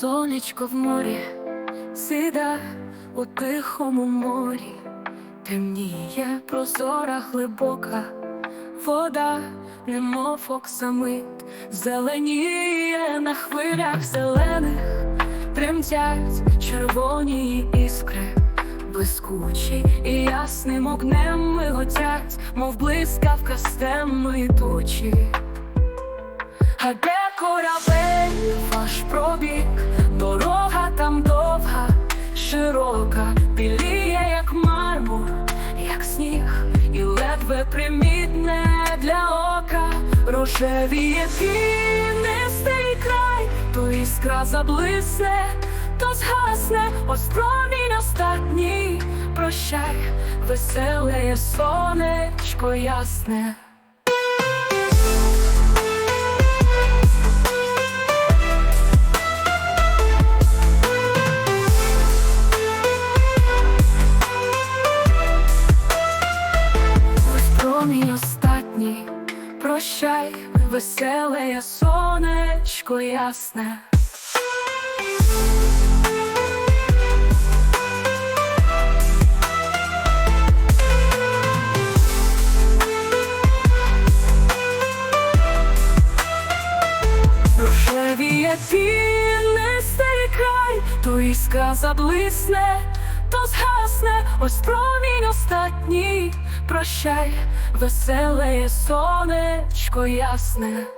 сонечко в морі, сида у тихому морі, темніє прозора глибока, вода, немов оксамит, зеленіє на хвилях зелених, тремтять червоні іскри, блискучі і ясним огнем миготять, мов блискавка з темної тучі. А де корабель, ваш пробіг, широка, біліє, як мармур, як сніг, і ледве примітне для ока, рожевіє пінистий край, то іскра заблисне, то згасне, ось промінь остатній, прощай, веселе сонечко ясне. Прощай, веселе сонечко ясне. Рожевіє пінистий край, то іскра заблисне, то згасне, ось промінь остатній, прощай, веселе сонечко ясне.